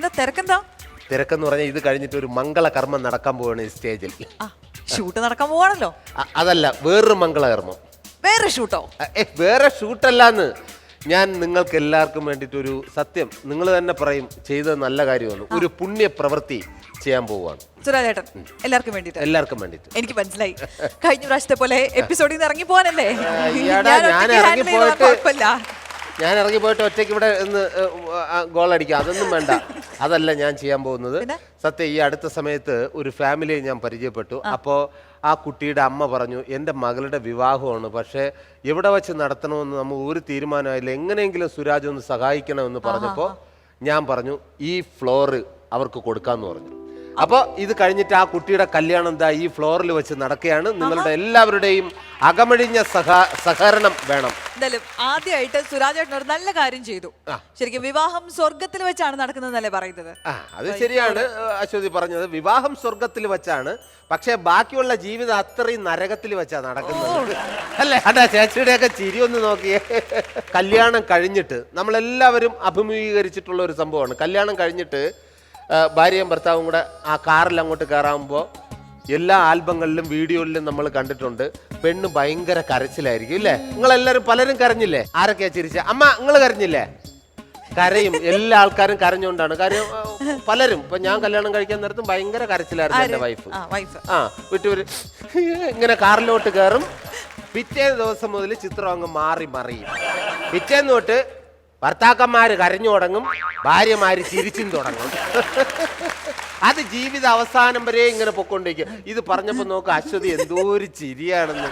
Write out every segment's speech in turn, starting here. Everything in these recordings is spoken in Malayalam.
എന്താ തിരക്കെന്താ? തിരക്കെന്ന് പറഞ്ഞാൽ ഇത് കഴിഞ്ഞിട്ട് ഒരു മംഗള കർമ്മം നടക്കാൻ പോവാണ് ഈ സ്റ്റേജിൽ. ആ ഷൂട്ട് നടക്കാൻ പോവാണല്ലോ. അ- അതല്ല വേറൊരു മംഗളകർമ്മം. വേറെ ഷൂട്ടോ? അ- ഏ, വേറെ ഷൂട്ടല്ലാന്ന്. ഞാൻ നിങ്ങൾക്ക് എല്ലാവർക്കും വേണ്ടിയിട്ട് ഒരു സത്യം. നിങ്ങൾ തന്നെ പറയും ചെയ്തത് നല്ല കാര്യമാണ്. ഒരു പുണ്യ പ്രവൃത്തി ചെയ്യാൻ പോവുകയാണ് സുരാജേട്ടൻ എല്ലാവർക്കും വേണ്ടിട്ട് എല്ലാവർക്കും വേണ്ടിയിട്ട്. എനിക്ക് മനസ്സിലായി. കഴിഞ്ഞ പ്രാവശ്യത്തെ പോലെ എപ്പിസോഡിൽ നിന്ന് ഇറങ്ങി പോകാനല്ലേ ഈയിടെ ഞാൻ ഒറ്റയ്ക്ക് ഇറങ്ങി handle ചെയ്തോളാം, പോയിട്ട് കുഴപ്പമില്ല. ഞാൻ ഇറങ്ങി പോയിട്ട് ഒറ്റയ്ക്ക് ഇവിടെ ഗോൾ അടിക്കാം അതൊന്നും വേണ്ട. അതല്ല ഞാൻ ചെയ്യാൻ പോകുന്നത്. സത്യം ഈ അടുത്ത സമയത്ത് ഒരു ഫാമിലിയെ ഞാൻ പരിചയപ്പെട്ടു. അപ്പോ ആ കുട്ടിയുടെ അമ്മ പറഞ്ഞു എന്റെ മകളുടെ വിവാഹമാണ്. പക്ഷേ എവിടെ വെച്ച് നടത്തണമെന്ന് നമ്മൾ ഒരു തീരുമാനമായില്ല. എങ്ങനെയെങ്കിലും സുരാജ് ഒന്ന് സഹായിക്കണമെന്ന് പറഞ്ഞപ്പോൾ ഞാൻ പറഞ്ഞു ഈ ഫ്ലോറ് അവർക്ക് കൊടുക്കാമെന്ന് പറഞ്ഞു. അപ്പോൾ ഇത് കഴിഞ്ഞിട്ട് ആ കുട്ടിയുടെ കല്യാണം എന്താ ഈ ഫ്ലോറിൽ വെച്ച് നടക്കുകയാണ്. നിങ്ങളുടെ എല്ലാവരുടെയും അകമഴിഞ്ഞ സഹ സഹകരണം വേണം. എന്തായാലും ആദ്യമായിട്ട് സുരാജേട്ടൻ ഒരു നല്ല കാര്യം ചെയ്തു. ശരിക്കും വിവാഹം സ്വർഗത്തിൽ വെച്ചാണ് നടക്കുന്നതെന്നല്ലേ പറയുന്നത്? ആ അത് ശരിയാണ് അശ്വതി പറഞ്ഞത്. വിവാഹം സ്വർഗത്തിൽ വെച്ചാണ് പക്ഷേ ബാക്കിയുള്ള ജീവിതം അത്രയും നരകത്തിൽ വെച്ചാ നടക്കുന്നത്. അല്ലേ? ചേച്ചിയുടെ ഒക്കെ ചിരി ഒന്ന് നോക്കിയേ. കല്യാണം കഴിഞ്ഞിട്ട് നമ്മളെല്ലാവരും അഭിമുഖീകരിച്ചിട്ടുള്ള ഒരു സംഭവമാണ്. കല്യാണം കഴിഞ്ഞിട്ട് ഭാര്യയും ഭർത്താവും കൂടെ ആ കാറിൽ അങ്ങോട്ട് കയറാകുമ്പോൾ എല്ലാ ആൽബങ്ങളിലും വീഡിയോയിലും നമ്മൾ കണ്ടിട്ടുണ്ട്. പെണ്ണ് ഭയങ്കര കരച്ചിലായിരിക്കും ഇല്ലേ? നിങ്ങളെല്ലാവരും പലരും കരഞ്ഞില്ലേ? ആരൊക്കെയാ ചിരിച്ച? അമ്മ നിങ്ങൾ കരഞ്ഞില്ലേ? കരയും എല്ലാ ആൾക്കാരും കരഞ്ഞുകൊണ്ടാണ്. കാര്യം പലരും ഇപ്പൊ ഞാൻ കല്യാണം കഴിക്കാൻ നേരത്തും ഭയങ്കര കരച്ചിലായിരുന്നു എന്റെ വൈഫ് ആ വൈഫ് ആ വിട്ടൂര് ഇങ്ങനെ കാറിലോട്ട് കയറും. പിറ്റേ ദിവസം മുതൽ ചിത്രം അങ്ങ് മാറി മറിയും. പിറ്റേന്ന് തൊട്ട് ഭർത്താക്കന്മാര് കരഞ്ഞു തുടങ്ങും ഭാര്യമാര് ചിരിച്ചും തുടങ്ങും. അത് ജീവിത അവസാനം വരെ ഇങ്ങനെ പൊക്കൊണ്ടിരിക്കും. ഇത് പറഞ്ഞപ്പോ നോക്ക് അശ്വതി എന്തോ ഒരു ചിരിയാണെന്ന്.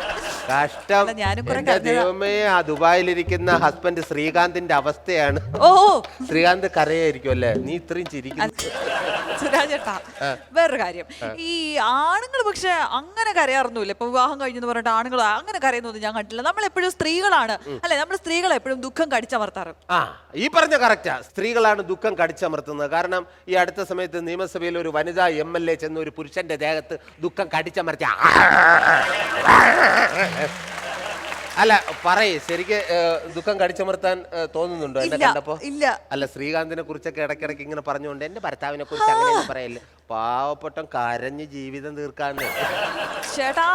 കഷ്ടം. എന്റെ. ദൈവമേ ആ ദുബായിലിരിക്കുന്ന ഹസ്ബൻഡ് ശ്രീകാന്തിന്റെ അവസ്ഥയാണ്. ഓ ശ്രീകാന്ത് കരയായിരിക്കും അല്ലേ? നീ ഇത്രയും ചിരിക്കുന്നു. സുരാജേട്ടാ വേറൊരു കാര്യം. ഈ ആണുങ്ങൾ പക്ഷെ അങ്ങനെ കരയാറൊന്നുമില്ല. ഇപ്പൊ വിവാഹം കഴിഞ്ഞെന്ന് പറഞ്ഞിട്ട് ആണുങ്ങൾ അങ്ങനെ കരയുന്നൊന്നും ഞാൻ കണ്ടില്ല നമ്മൾ എപ്പോഴും സ്ത്രീകളാണ് അല്ലെ നമ്മൾ സ്ത്രീകളെപ്പോഴും ദുഃഖം കടിച്ചമർത്താറ്. ആ ഈ പറഞ്ഞ കറക്റ്റാ സ്ത്രീകളാണ് ദുഃഖം കടിച്ചമർത്തുന്നത്. കാരണം ഈ അടുത്ത സമയത്ത് നിയമസഭയിൽ ഒരു വനിതാ എം എൽ എ ചെന്ന് ഒരു പുരുഷന്റെ ദേഹത്ത് ദുഃഖം കടിച്ചമർത്തി അല്ല പറയേ. ശരിക്ക് ദുഃഖം കടിച്ചമർത്താൻ തോന്നുന്നുണ്ടോ എന്നെ കണ്ടപ്പോ? ഇല്ല. അല്ല ശ്രീകാന്തിനെ കുറിച്ചൊക്കെ ഇടയ്ക്കിടയ്ക്ക് ഇങ്ങനെ പറഞ്ഞുകൊണ്ട് എന്റെ ഭർത്താവിനെ കുറിച്ച് അങ്ങനെ പറയല്ലേ? പാവപ്പെട്ടം കരഞ്ഞ് ജീവിതം തീർക്കാന്ന്. ചേട്ടാ.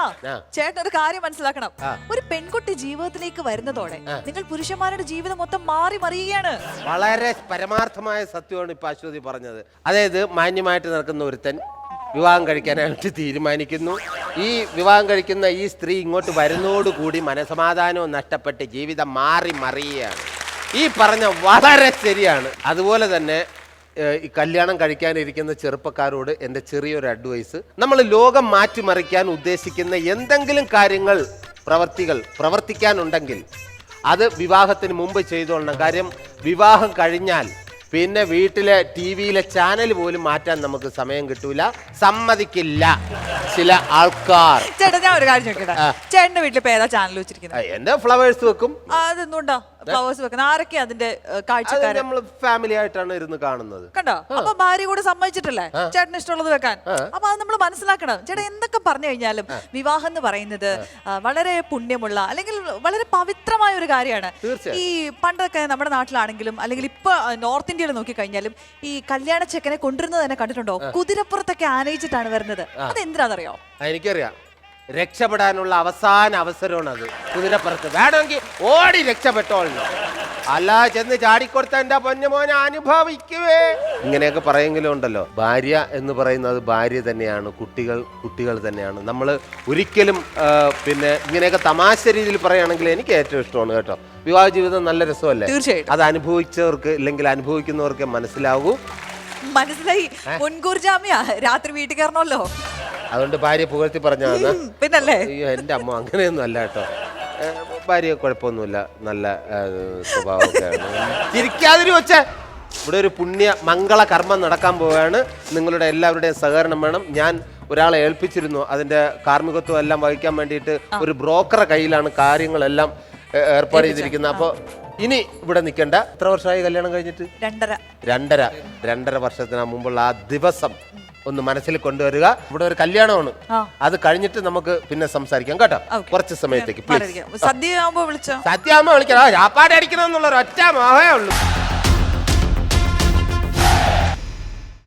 ചേട്ടൻ ഒരു കാര്യം മനസ്സിലാക്കണം. ഒരു പെൺകുട്ടി ജീവിതത്തിലേക്ക് വരുന്നതോടെ നിങ്ങൾ പുരുഷന്മാരുടെ ജീവിതം മൊത്തം മാറി മറിയുകയാണ്. വളരെ പരമാർത്ഥമായ സത്യമാണ് ഇപ്പൊ അശ്വതി പറഞ്ഞത്. അതായത് മാന്യമായിട്ട് നടക്കുന്ന ഒരുത്തൻ വിവാഹം കഴിക്കാനായിട്ട് തീരുമാനിക്കുന്നു. ഈ വിവാഹം കഴിക്കുന്ന ഈ സ്ത്രീ ഇങ്ങോട്ട് വരുന്നതോടുകൂടി മനസമാധാനവും നഷ്ടപ്പെട്ട് ജീവിതം മാറി മറിയുകയാണ്. ഈ പറഞ്ഞ വളരെ ശരിയാണ്. അതുപോലെ തന്നെ ഈ കല്യാണം കഴിക്കാനിരിക്കുന്ന ചെറുപ്പക്കാരോട് എന്റെ ചെറിയൊരു അഡ്വൈസ്. നമ്മൾ ലോകം മാറ്റിമറിക്കാൻ ഉദ്ദേശിക്കുന്ന എന്തെങ്കിലും കാര്യങ്ങൾ പ്രവർത്തികൾ പ്രവർത്തിക്കാനുണ്ടെങ്കിൽ അത് വിവാഹത്തിന് മുമ്പ് ചെയ്തോളണം. കാര്യം വിവാഹം കഴിഞ്ഞാൽ പിന്നെ വീട്ടിലെ ടി വിയിലെ ചാനൽ പോലും മാറ്റാൻ നമുക്ക് സമയം കിട്ടൂല. സമ്മതിക്കില്ല. ചില ആൾക്കാർ. ചേട്ടാ ഞാൻ ഒരു കാര്യം ചോദിക്കട്ടെ? ചേട്ടന്റെ വീട്ടിൽ ഇപ്പൊ ഏതാ ചാനൽ വെച്ചിരിക്കുന്നത്? എന്റെ ഫ്ലവേഴ്സ് വെക്കും? അതെന്തുകൊണ്ടാ? ഫ്ലവേഴ്സ് വെക്കുന്നത് ആരൊക്കെയാ അതിന്റെ കാഴ്ച അത് കാഴ്ചക്കാരൻ നമ്മൾ ഫാമിലി ആയിട്ടാണ് ഇരുന്ന് കാണുന്നത്. കണ്ടോ? അപ്പൊ ഭാര്യ കൂടെ സമ്മതിച്ചിട്ടല്ലേ? ചേട്ടന് ഇഷ്ടമുള്ളത് വെക്കാൻ. അപ്പൊ അത് നമ്മൾ മനസ്സിലാക്കണം. ചേട്ടൻ എന്തൊക്കെ പറഞ്ഞു കഴിഞ്ഞാലും വിവാഹം എന്ന് പറയുന്നത് വളരെ പുണ്യമുള്ള അല്ലെങ്കിൽ വളരെ പവിത്രമായ ഒരു കാര്യമാണ് ഈ പണ്ടൊക്കെ നമ്മുടെ നാട്ടിലാണെങ്കിലും അല്ലെങ്കിൽ ഇപ്പൊ നോർത്ത് ഇന്ത്യയിൽ നോക്കി കഴിഞ്ഞാലും ഈ കല്യാണ ചെക്കനെ കൊണ്ടുവരുന്നത് തന്നെ കണ്ടിട്ടുണ്ടോ? കുതിരപ്പുറത്തൊക്കെ ആനയിച്ചിട്ടാണ് വരുന്നത്. അത് എന്തിനാണെന്നറിയോ എനിക്കറിയാം. രക്ഷപ്പെടാനുള്ള അവസാന അവസരമാണ് അത് കുതിരപ്പുറത്ത്. വേണമെങ്കിൽ ഓടി രക്ഷപ്പെട്ടോളണം അല്ല ചെന്ന് ചാടിക്കൊടുത്ത എന്റെ പൊന്നുമോനെ അനുഭവിക്കുവേ. ഇങ്ങനെയൊക്കെ പറയെങ്കിലും ഉണ്ടല്ലോ. ഭാര്യ എന്ന് പറയുന്നത് ഭാര്യ തന്നെയാണ്. കുട്ടികൾ കുട്ടികൾ തന്നെയാണ്. നമ്മൾ ഒരിക്കലും പിന്നെ ഇങ്ങനെയൊക്കെ തമാശ രീതിയിൽ പറയുകയാണെങ്കിൽ എനിക്ക് ഏറ്റവും ഇഷ്ടമാണ് കേട്ടോ. വിവാഹ ജീവിതം നല്ല രസമല്ലേ? തീർച്ചയായിട്ടും. അത് അനുഭവിച്ചവർക്ക് ഇല്ലെങ്കിൽ അനുഭവിക്കുന്നവർക്ക് മനസ്സിലാവൂ. മനസ്സിലായി. മുൻകൂർ ജാമ്യ. രാത്രി വീട്ടിൽ കയറണമല്ലോ. അതുകൊണ്ട് ഭാര്യ പുകഴ്ത്തി പറഞ്ഞതാണ്. പിന്നല്ലേ? അയ്യോ എന്റെ അമ്മ അങ്ങനെയൊന്നും അല്ല കേട്ടോ. ഭാര്യ കുഴപ്പമൊന്നുമില്ല. നല്ല സ്വഭാവമൊക്കെയാണ്. ചിരിക്കാതിരി വെച്ച ഇവിടെ ഒരു പുണ്യ മംഗള കർമ്മം നടക്കാൻ പോവുകയാണ്. നിങ്ങളുടെ എല്ലാവരുടെയും സഹകരണം വേണം. ഞാൻ ഒരാളെ ഏൽപ്പിച്ചിരുന്നു. അതിന്റെ കാർമ്മികത്വം എല്ലാം വഹിക്കാൻ വേണ്ടിയിട്ട് ഒരു ബ്രോക്കറെ കയ്യിലാണ് കാര്യങ്ങളെല്ലാം ഏർപ്പാട് ചെയ്തിരിക്കുന്നത്. അപ്പോൾ ഇനി ഇവിടെ നിൽക്കണ്ട. എത്ര വർഷമായി കല്യാണം കഴിഞ്ഞിട്ട്? രണ്ടര. രണ്ടര. രണ്ടര വർഷത്തിന് മുമ്പുള്ള ആ ദിവസം. ഒന്ന് മനസ്സിൽ കൊണ്ടുവരിക. ഇവിടെ ഒരു കല്യാണമാണ്. അത് കഴിഞ്ഞിട്ട് നമുക്ക് പിന്നെ സംസാരിക്കാം കേട്ടോ. കുറച്ച് സമയത്തേക്ക്. സദ്യ ആവുമ്പോ വിളിച്ചോ? സത്യാമ്മ വിളിക്കണം. ചാപ്പാട് അടിക്കണം എന്നുള്ള ഒറ്റ മോഹേ ഉള്ളൂ.